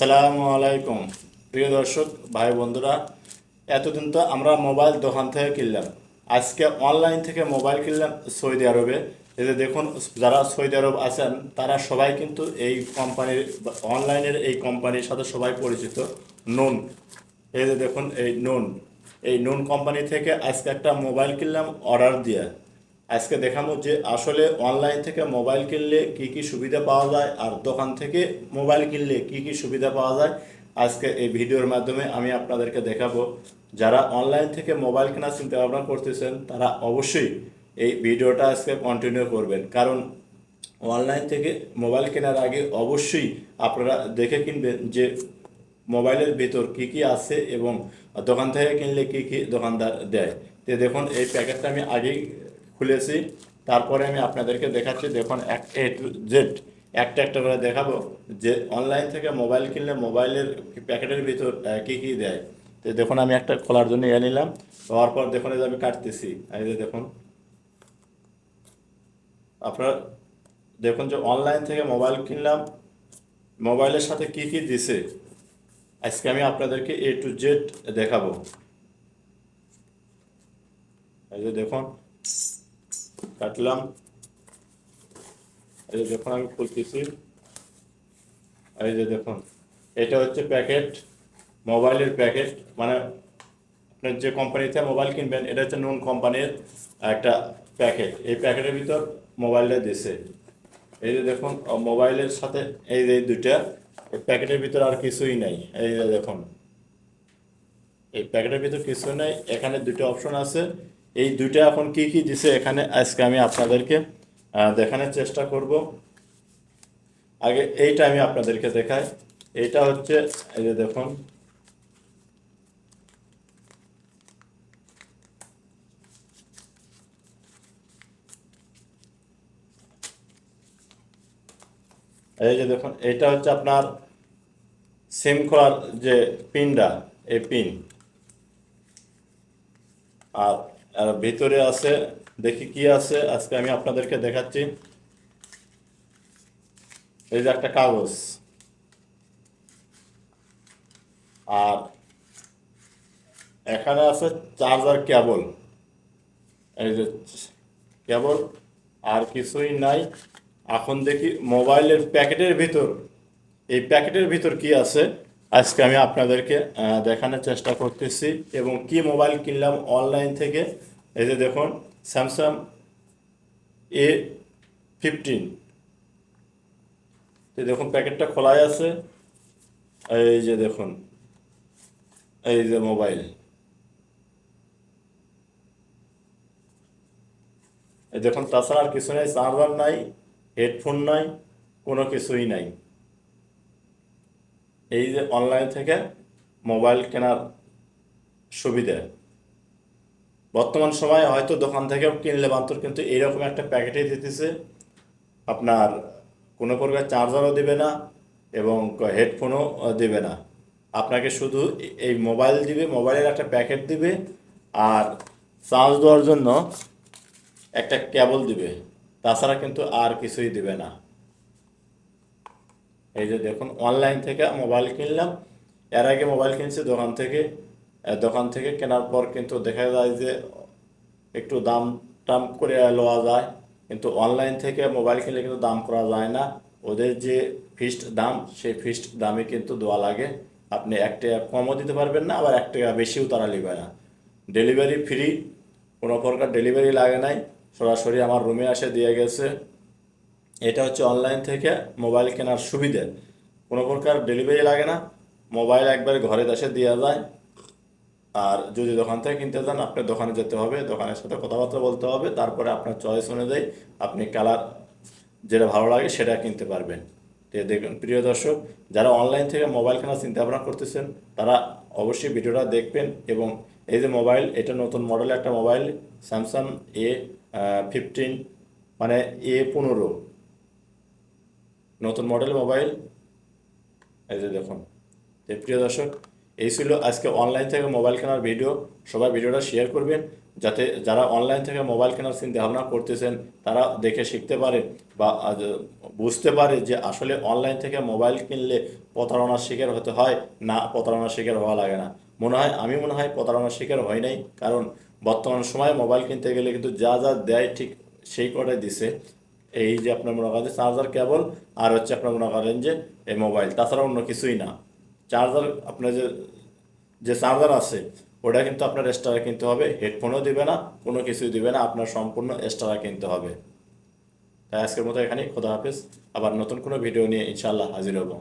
সালামু আলাইকুম। প্রিয় দর্শক, ভাই বন্ধুরা, এতদিন তো আমরা মোবাইল দোকান থেকে কিনলাম। আজকে অনলাইন থেকে মোবাইল কিনলাম সৌদি আরবে। যে দেখুন, যারা সৌদি আরব আছেন, তারা সবাই কিন্তু এই কোম্পানির অনলাইনের এই কোম্পানির সাথে সবাই পরিচিত। নুন। যে দেখুন, এই নুন। এই নুন কোম্পানি থেকে আজকে একটা মোবাইল কিনলাম অর্ডার দিয়ে। আজকে দেখাবো যে আসলে অনলাইন থেকে মোবাইল কিনলে কি কি সুবিধা পাওয়া যায় আর দোকান থেকে মোবাইল কিনলে কি কি সুবিধা পাওয়া যায়, আজকে এই ভিডিওর মাধ্যমে আমি আপনাদেরকে দেখাবো। যারা অনলাইন থেকে মোবাইল কেনার চিন্তা ভাবনা করতেছেন, তারা অবশ্যই এই ভিডিওটা আজকে কন্টিনিউ করবেন। কারণ অনলাইন থেকে মোবাইল কেনার আগে অবশ্যই আপনারা দেখে কিনবেন যে মোবাইলের ভিতর কি কি আছে এবং দোকান থেকে কিনলে কি কি দোকানদার দেয়। তো দেখুন, এই প্যাকেটটা আমি আগেই খুলেছি, তারপরে আমি আপনাদেরকে দেখাচ্ছি, দেখুন, এক এ টু জেড একটা একটা করে দেখাবো, যে অনলাইন থেকে মোবাইল কিনলে মোবাইলের প্যাকেটের ভিতর কী কি দেয়। তো দেখুন, আমি একটা খোলার জন্য এনে নিলাম, হওয়ার পর দেখুন আমি কাটতেছি, এই যে দেখুন। আপনার দেখুন যে অনলাইন থেকে মোবাইল কিনলাম মোবাইলের সাথে কি কি দিছে, আজকে আমি আপনাদেরকে এ টু জেড দেখাবো। এই যে দেখুন কাটলাম। এই যে দেখুন আমি খুলতেছি। এই যে দেখুন, এটা হচ্ছে প্যাকেট, মোবাইলের প্যাকেট। মানে আপনার যে কোম্পানিতে মোবাইল কিনবেন, এটা হচ্ছে নুন কোম্পানির একটা প্যাকেট এই প্যাকেটের ভিতর মোবাইলটা দিছে। এই যে দেখুন মোবাইলের সাথে এই যে দুইটা, এই প্যাকেটের ভিতর আর কিছুই নাই। এই যে দেখুন, এই প্যাকেটের ভিতর কিছু নাই। এখানে দুটো অপশন আছে। এই দুইটা এখন কি কি দিছে এখানে? আজকে আমি আপনাদেরকে দেখানোর চেষ্টা করব। আগে এইটা আমি আপনাদেরকে দেখাই। এইটা হচ্ছে, এই যে দেখুন। এই যে দেখুন এটা হচ্ছে আপনার সিম খোলার যে পিনটা, এই পিন। আর আর ভিতরে আছে, দেখি কি আছে, আজকে আমি আপনাদেরকে দেখাচ্ছি। এই যে একটা কাগজ। আর এখানে আছে চার্জার কেবল। এই যে কেবল, আর কিছুই নাই। এখন দেখি মোবাইলের প্যাকেটের ভিতর, এই প্যাকেটের ভিতর কি আছে? আজকে আমি আপনাদেরকে দেখানোর চেষ্টা করতেছি। এবং কি মোবাইল কিনলাম অনলাইন থেকে এই যে দেখুন স্যামসাং এ ফিফটিন এই দেখুন, প্যাকেটটা খোলাই আছে। এই যে দেখুন, এই যে মোবাইল। এই দেখুন, তাছাড়া আর কিছু নাই, চার্জার নাই, হেডফোন নাই, কোনো কিছুই নাই। এই যে অনলাইন থেকে মোবাইল কেনার সুবিধা। বর্তমান সময়ে হয়তো দোকান থেকেও কিনলে মাত্র কিন্তু এইরকম একটা প্যাকেটে দিতেছে। আপনার কোনো প্রকার চার্জারও দেবে না এবং হেডফোনও দেবে না। আপনাকে শুধু এই মোবাইল দিবে, মোবাইলের একটা প্যাকেট দিবে আর চার্জ দেওয়ার জন্য একটা কেবল দিবে। তাছাড়া কিন্তু আর কিছুই দিবে না। এই যে দেখুন, অনলাইন থেকে মোবাইল কিনলাম। এর আগে মোবাইল কিনছি দোকান থেকে। দোকান থেকে কেনার পর কিন্তু দেখা যায় যে একটু দাম টাম করে লওয়া যায়। কিন্তু অনলাইন থেকে মোবাইল কিনলে কিন্তু দাম করা যায় না। ওদের যে ফিক্সড দাম, সেই ফিক্সড দামে কিন্তু দেওয়া লাগে। আপনি এক টাকা কমও দিতে পারবেন না, আবার এক টাকা বেশিও তারা নেবে না। ডেলিভারি ফ্রি, কোনো প্রকার ডেলিভারি লাগে নাই। সরাসরি আমার রুমে এসে দিয়ে গেছে। এটা হচ্ছে অনলাইন থেকে মোবাইল কেনার সুবিধে। কোনো প্রকার ডেলিভারি লাগে না। মোবাইল একবারে ঘরে এসে দেওয়া যায়। আর যদি দোকান থেকে কিনতে চান আপনার দোকানে যেতে হবে, দোকানের সাথে কথাবার্তা বলতে হবে, তারপরে আপনার চয়েস অনুযায়ী আপনি কালার যেটা ভালো লাগে সেটা কিনতে পারবেন। তো দেখুন, প্রিয় দর্শক, যারা অনলাইন থেকে মোবাইল কেনার চিন্তা ভাবনা করতেছেন, তারা অবশ্যই ভিডিওটা দেখবেন এবং এই যে মোবাইল, এটা নতুন মডেলের একটা মোবাইল স্যামসাং এ ফিফটিন মানে এ পনেরো। নতুন মডেল মোবাইল। এই যে দেখুন প্রিয় দর্শক এই ছিল আজকে অনলাইন থেকে মোবাইল কেনার ভিডিও সবাই ভিডিওটা শেয়ার করবেন, যাতে যারা অনলাইন থেকে মোবাইল কেনার চিন্তা ভাবনা করতেছেন, তারা দেখে শিখতে পারে বা বুঝতে পারে যে আসলে অনলাইন থেকে মোবাইল কিনলে প্রতারণার শিকার হতে হয় না প্রতারণার শিকার হওয়া লাগে না। মনে হয়, আমি মনে হয় প্রতারণার শিকার হয় নাই, কারণ বর্তমান সময়ে মোবাইল কিনতে গেলে কিন্তু যা যা দেয় ঠিক সেই কটাই দিছে। এই যে আপনার মনে করেন চার্জার কেবল আর হচ্ছে আপনার মনে করেন যে এই মোবাইল তাছাড়া অন্য কিছুই না। চার্জার আপনার যে যে চার্জার আছে, ওটা কিন্তু আপনার এক্সট্রা কিনতে হবে। হেডফোনও দিবে না, কোনো কিছুই দিবে না, আপনার সম্পূর্ণ এক্সট্রা কিনতে হবে। তাই আজকের মতো এখানেই, খোদা হাফেজ। আবার নতুন কোনো ভিডিও নিয়ে ইনশাল্লাহ হাজির হব।